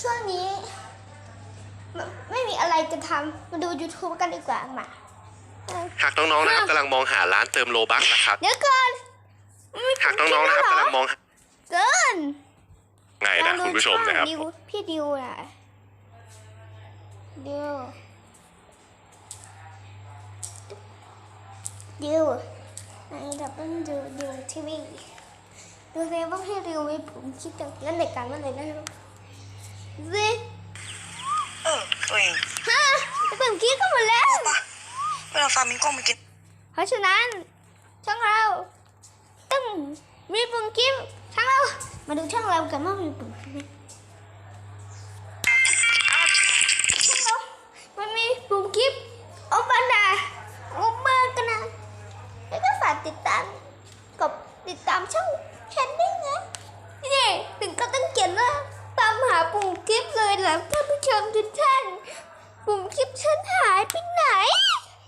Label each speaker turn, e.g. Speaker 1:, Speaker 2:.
Speaker 1: ช่วงนี้ ไม่มีอะไรจะทำมาดู YouTube กันดีกว่าหมา
Speaker 2: หากน้องๆนะครับกำลังมองหาร้านเติมโลบัคนะครับ
Speaker 1: เดี๋ยวก่อน
Speaker 2: หากน้องๆนะครับกำลังมอง
Speaker 1: เกิน
Speaker 2: ไงนะคุณผู้ชมนะครับ
Speaker 1: พี่ดิวนะดิวดิวในดับเบิลดิวดิวทีวีดูในว่าพี่ดิวมีผมคิดจากนั่นในการนั่นในนั่ ซิ
Speaker 3: เออตัวเอง
Speaker 1: ฮะไปเปิดคิดก็หมดแล้ว
Speaker 3: ปะเวลาฟาร์มิงโก้มากิน
Speaker 1: เพราะฉะนั้น ช่องเราต้องมีปุ่มกิ๊บช่องเรา มาดูช่องเรากันว่ามีปุ่มกิ๊บไหม รับท่านผู้ชมทุกท่าน ผมคลิปชั้นห้า